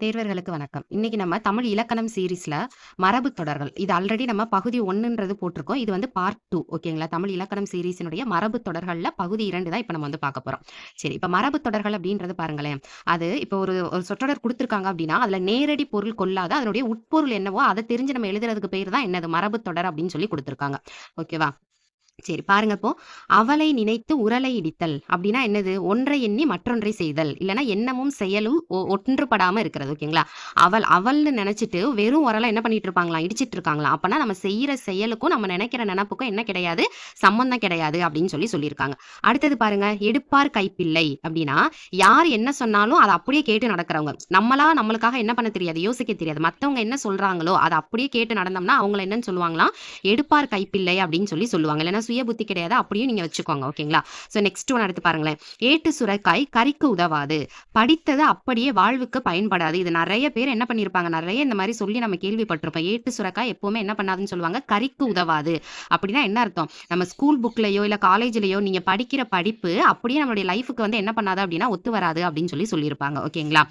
தேர்வர்களுக்கு வணக்கம். இன்னைக்கு நம்ம தமிழ் இலக்கணம் சீரிஸ்ல மரபு தொடர்கள். இது ஆல்ரெடி நம்ம பகுதி 1ன்றது போட்டிருக்கோம். இது வந்து பார்ட் டூ ஓகேங்களா? தமிழ் இலக்கணம் சீரீஸினுடைய மரபு தொடர்கள்ல பகுதி இரண்டு தான் இப்ப நம்ம வந்து பார்க்க போறோம். சரி, இப்ப மரபு தொடர்கள் அப்படின்றது பாருங்களேன். அது இப்ப ஒரு ஒரு சொற்றொடர் கொடுத்துருக்காங்க அப்படின்னா, அதுல நேரடி பொருள் கொள்ளாத அதனுடைய உட்பொருள் என்னவோ அதை தெரிஞ்சு நம்ம எழுதுறதுக்கு பேர் தான் என்னது? மரபு தொடர் அப்படின்னு சொல்லி கொடுத்துருக்காங்க ஓகேவா? சரி பாருங்க இப்போ, அவளை நினைத்து உரலை இடித்தல்" அப்படின்னா என்னது? ஒன்றை எண்ணி மற்றொன்றை செய்தல். இல்லன்னா எண்ணமும் செயலும் ஒ ஒன்றுபடாம இருக்கிறது. ஓகேங்களா? அவள் அவள்னு நினைச்சிட்டு வெறும் உரல என்ன பண்ணிட்டு இருப்பாங்களாம்? இடிச்சிட்டு இருக்காங்களாம். அப்பன்னா நம்ம செய்யற செயலுக்கும், நம்ம நினைக்கிற நினப்புக்கும் என்ன கிடையாது? சம்மந்தம் கிடையாது அப்படின்னு சொல்லி சொல்லியிருக்காங்க. அடுத்தது பாருங்க, "எடுப்பார் கைப்பிள்ளை" அப்படின்னா, யார் என்ன சொன்னாலும் அதை அப்படியே கேட்டு நடக்கிறவங்க. நம்மளா நம்மளுக்காக என்ன பண்ண தெரியாது? யோசிக்க தெரியாது. மத்தவங்க என்ன சொல்றாங்களோ, அதை அப்படியே கேட்டு நடந்தோம்னா, அவங்கள என்னன்னு சொல்லுவாங்களாம்? எடுப்பார் கைப்பிள்ளை அப்படின்னு சொல்லி சொல்லுவாங்க. இல்லைன்னா சுய புத்தி கிடையாது. அப்படியும் நீங்க வச்சுக்கோங்க. ஓகேங்களா? ஸோ நெக்ஸ்ட் ஒன் அடுத்து பாருங்களேன். "ஏட்டு சுரக்காய் கறிக்கு உதவாது. படித்தது அப்படியே வாழ்வுக்கு பயன்படாது." இது நிறைய பேர் என்ன பண்ணியிருப்பாங்க? நிறைய இந்த மாதிரி சொல்லி நம்ம கேள்விப்பட்டிருப்போம். ஏட்டு சுரக்காய் எப்பவுமே என்ன பண்ணாதுன்னு சொல்லுவாங்க? கறிக்கு உதவாது. அப்படின்னா என்ன அர்த்தம்? நம்ம ஸ்கூல் புக்லயோ, இல்ல காலேஜ்லயோ நீங்க படிக்கிற படிப்பு அப்படியே நம்மளுடைய லைஃப்க்கு வந்து என்ன பண்ணாது அப்படின்னா, ஒத்து வராது அப்படின்னு சொல்லி சொல்லியிருப்பாங்க. ஓகேங்களா?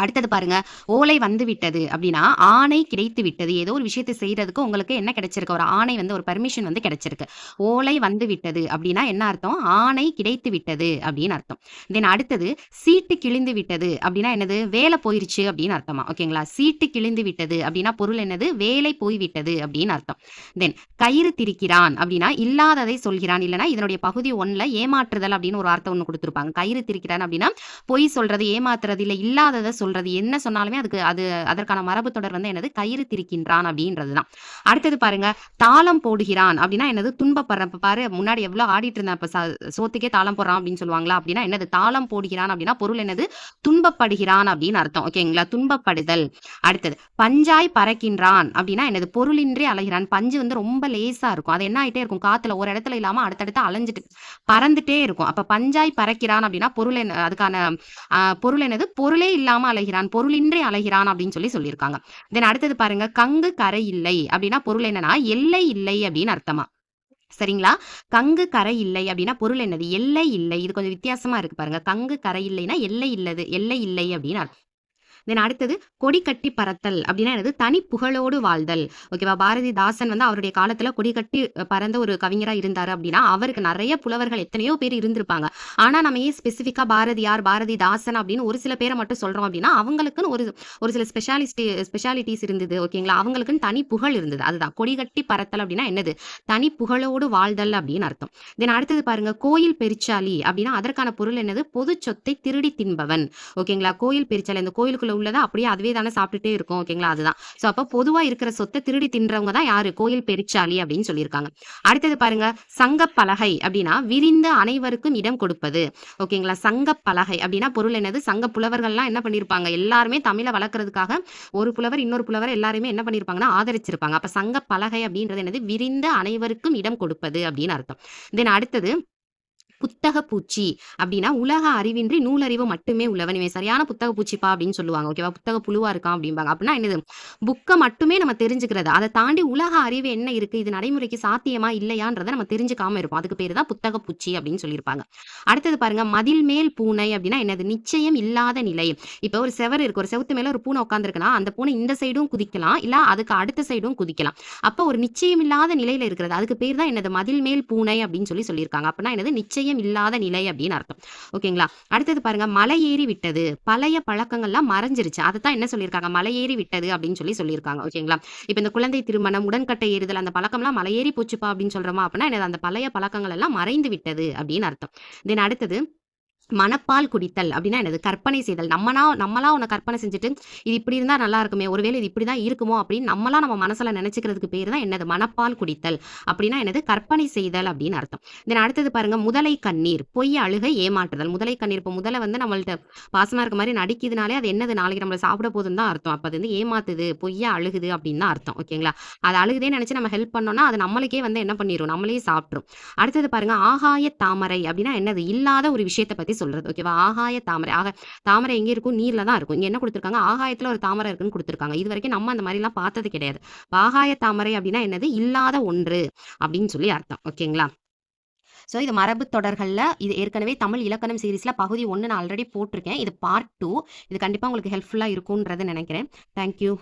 அடுத்தது பாருங்க, "ஓலை வந்து விட்டது" அப்படின்னா, ஆணை கிடைத்து விட்டது. ஏதோ ஒரு விஷயத்த செய்யறதுக்கு உங்களுக்கு என்ன கிடைச்சிருக்கு? ஒரு ஆணை வந்து ஒரு பெர்மிஷன் வந்து கிடைச்சிருக்கு. "ஓலை வந்து விட்டது" அப்படின்னா என்ன அர்த்தம்? ஆணை கிடைத்து விட்டது அப்படின்னு அர்த்தம். தென் அடுத்தது, "சீட்டு கிழிந்து விட்டது" அப்படின்னா என்னது? வேலை போயிருச்சு அப்படின்னு அர்த்தமா? ஓகேங்களா? சீட்டு கிழிந்து விட்டது அப்படின்னா பொருள் என்னது? வேலை போய்விட்டது அப்படின்னு அர்த்தம். தென் "கயிறு திரிக்கிறான்" அப்படின்னா, இல்லாததை சொல்கிறான். இல்லைன்னா இதனுடைய பகுதி 1ல ஏமாற்றுதல் அப்படின்னு ஒரு வார்த்தை ஒன்று கொடுத்துருப்பாங்க கயிறு திரிக்கிறான் அப்படின்னா, பொய் சொல்றது, ஏமாத்துறது, இல்லை இல்லாததை சொல் சொல்றது. என்ன சொன்னாலுமே அதுக்கு அது அதற்கான மரபு தொடர் வந்து என்னது? கயிறு திரிக்கின்றான் அப்படின்றது தான். அடுத்தது பாருங்க, "தாளம் போடுகிறான்" அப்படின்னா என்னது? துன்பப்படுறான். பாரு முன்னாடி எவ்வளோ ஆடிட்டு இருந்தேன் இப்ப சோத்துக்கே தாளம் போடுறான் அப்படின்னு சொல்லுவாங்களா? அப்படின்னா என்னது? தாளம் போடுகிறான் அப்படின்னா பொருள் என்னது? துன்பப்படுகிறான் அப்படின்னு அர்த்தம். ஓகேங்களா? துன்பப்படுதல். அடுத்தது, "பஞ்சாய் பறக்கின்றான்" அப்படின்னா என்னது? பொருளின்றி அலைகிறான். பஞ்சு வந்து ரொம்ப லேசா இருக்கும். அது என்ன ஆயிட்டே இருக்கும்? காத்துல ஒரு இடத்துல இல்லாம அடுத்தடுத்து அலைஞ்சிட்டு பறந்துட்டே இருக்கும். அப்ப "பஞ்சாய் பறக்கிறான்" அப்படின்னா பொருள் என்ன? அதுக்கான பொருள் என்னது? பொருளே இல்லாம அலை அலைகிறான். பொருளின்றி அலைகிறான் அப்படின்னு சொல்லி சொல்லியிருக்காங்க. தென் அடுத்தது பாருங்க, "கங்கு கரை இல்லை" அப்படின்னா பொருள் என்னன்னா, எல்லை இல்லை அப்படின்னு அர்த்தமா. சரிங்களா? "கங்கு கரை இல்லை" அப்படின்னா பொருள் என்னது? எல்லை இல்லை. இது கொஞ்சம் வித்தியாசமா இருக்கு பாருங்க. "கங்கு கரை இல்லைன்னா" எல்லை இல்லது எல்லை இல்லை அப்படின்னு தென் அடுத்தது, "கொடி கட்டி பறத்தல்" அப்படின்னா எனது தனி புகழோடு வாழ்தல். ஓகேவா? பாரதிதாசன் வந்து அவருடைய காலத்துல கொடி கட்டி பறந்த ஒரு கவிஞரா இருந்தாரு அப்படின்னா, அவருக்கு நிறைய புலவர்கள் எத்தனையோ பேர் இருந்திருப்பாங்க. ஆனா நம்ம ஏன் ஸ்பெசிஃபிக்கா பாரதியார், பாரதிதாசன் அப்படின்னு ஒரு சில பேரை மட்டும் சொல்றோம் அப்படின்னா, அவங்களுக்குன்னு ஒரு ஒரு சில ஸ்பெஷாலிஸ்டி ஸ்பெஷாலிட்டிஸ் இருந்தது. ஓகேங்களா? அவங்களுக்குன்னு தனி புகழ் இருந்தது. அதுதான். கொடி கட்டி பறத்தல் அப்படின்னா என்னது? தனி புகழோடு வாழ்தல் அப்படின்னு அர்த்தம். தென் அடுத்தது பாருங்க, "கோயில் பெருச்சாலி அப்படின்னா அதற்கான பொருள் என்னது? பொது சொத்தை திருடி தின்பவன். ஓகேங்களா? கோயில் பெருச்சாலி அந்த கோயிலுக்குள்ள உள்ளத அப்படியே அதுவே தானே சாப்பிட்டுட்டே இருக்கும். ஓகேங்களா? அதுதான். ஸோ அப்போ பொதுவா இருக்கிற சொத்தை திருடி தின்றவங்க தான் யாரு? கோயில் பெருச்சாலி அப்படின்னு சொல்லியிருக்காங்க. அடுத்தது பாருங்க, "சங்கப்பலகை" அப்படின்னா விரிந்த அனைவருக்கும் இடம் கொடுப்பது. ஓகேங்களா? சங்கப்பலகை அப்படின்னா பொருள் என்னது? சங்க புலவர்கள்லாம் என்ன பண்ணியிருப்பாங்க? எல்லாருமே தமிழ வளர்க்கறதுக்காக ஒரு புலவர், இன்னொரு புலவர் எல்லாருமே என்ன பண்ணியிருப்பாங்கன்னா, ஆதரிச்சிருப்பாங்க. அப்ப பலகை அப்படின்றது என்னது? விரிந்த அனைவருக்கும் இடம் கொடுப்பது அப்படின்னு அர்த்தம். தென் அடுத்தது, "புத்தக பூச்சி" அப்படின்னா உலக அறிவின்றி நூலறிவு மட்டுமே உள்ளவன். இவன் சரியான புத்தக பூச்சிப்பா அப்படின்னு சொல்லுவாங்க. ஓகேவா? புத்தக புழுவா இருக்கான் அப்படிம்பாங்க. அப்படின்னா என்னது? புக்கை மட்டுமே நம்ம தெரிஞ்சுக்கிறது. அதை தாண்டி உலக அறிவு என்ன இருக்கு? இது நடைமுறைக்கு சாத்தியமா? இல்லையான்றத நம்ம தெரிஞ்சுக்காம இருப்போம். அதுக்கு பேரு தான் புத்தக பூச்சி அப்படின்னு சொல்லியிருப்பாங்க. அடுத்தது பாருங்க, "மதில் மேல் பூனை" அப்படின்னா என்னது? நிச்சயம் இல்லாத நிலை. இப்ப ஒரு செவர் இருக்கு. ஒரு செவுத்து மேல ஒரு பூனை உட்காந்துருக்குன்னா அந்த பூனை இந்த சைடும் குதிக்கலாம். இல்ல அதுக்கு அடுத்த சைடும் குதிக்கலாம். அப்ப ஒரு நிச்சயம் இல்லாத நிலையில இருக்கிறது. அதுக்கு பேரு தான் என்னது? மதில் மேல் பூனை அப்படின்னு சொல்லி சொல்லியிருக்காங்க. அப்படின்னா என்னது? நிச்சயம் இல்லாத நிலை அப்படின்னு அர்த்தம். ஓகேங்களா? அடுத்தது பாருங்க, "மலை ஏறி விட்டது" பழைய பழக்கங்கள்லாம் மறைஞ்சிருச்சு. அதத்தான் என்ன சொல்லியிருக்காங்க? மலை ஏறி விட்டது அப்படின்னு சொல்லி சொல்லியிருக்காங்க. ஓகேங்களா? இப்ப இந்த குழந்தை திருமணம், உடன்கட்டை ஏறுதல் அந்த பழக்கம்லாம் மலை ஏறி போச்சுப்பா அப்படின்னு சொல்கிறோமா அப்படின்னா என்னது? அந்த பழைய பழக்கங்கள் எல்லாம் மறைந்து விட்டது அப்படின்னு அர்த்தம். தென் அடுத்தது, "மனப்பால் குடித்தல்" அப்படின்னா என்னது? கற்பனை செய்தல். நம்மனா நம்மளா உன்னை கற்பனை செஞ்சுட்டு, "இது இப்படி இருந்தா நல்லா இருக்குமே, ஒருவேளை இது இப்படி தான் இருக்குமோ" அப்படின்னு நம்மளா நம்ம மனசுல நெனச்சுக்கிறதுக்கு பேர் தான் என்னது? மனப்பால் குடித்தல். அப்படின்னா என்னது? கற்பனை செய்தல் அப்படின்னு அர்த்தம். தென் அடுத்தது பாருங்க, "முதலை கண்ணீர்" பொய், அழுகை, ஏமாற்றுதல். முதலை கண்ணீர் இப்போ முதலை வந்து நம்மள்ட்ட பாசமா இருக்க மாதிரி நடிக்குதுனாலே அது என்னது? நாளைக்கு நம்மள சாப்பிட போகுதுன்னு தான் அர்த்தம். அப்ப அது வந்து ஏமாத்துது, பொய்யா அழுகுது அப்படின்னு தான் அர்த்தம். ஓகேங்களா? அது அழுகுதேன்னு நினச்சி நம்ம ஹெல்ப் பண்ணோம்னா, அது நம்மளுக்கே வந்து என்ன பண்ணிடும் நம்மளே சாப்ட்ரும். அடுத்தது பாருங்க, "ஆகாய தாமரை" அப்படின்னா என்னது? இல்லாத ஒரு விஷயத்தை பத்தி சொல்றது. ஓகேவா? ஆகாய தாமரை. ஆக தாமரை எங்கே இருக்கும்? நீர்ல தான் இருக்கும். இங்க என்ன குடுத்திருக்காங்க? ஆகாயத்துல ஒரு தாமரை இருக்குன்னு இது வரைக்கும் நம்ம அந்த மாதிரிலாம் பார்த்தது கிடையாது. ஆகாய தாமரை அப்படின்னா என்னது? இல்லாத ஒன்று அப்படின்னு சொல்லி அர்த்தம். ஓகேங்களா? ஸோ இது மரபு தொடர்களில் இது ஏற்கனவே தமிழ் இலக்கணம் சீரீஸில் பகுதி ஒன்று நான் ஆல்ரெடி போட்டிருக்கேன் இது பார்ட் டூ இது கண்டிப்பாக உங்களுக்கு ஹெல்ப்ஃபுல்லாக இருக்கும்ன்றதை நினைக்கிறேன் தேங்க்யூ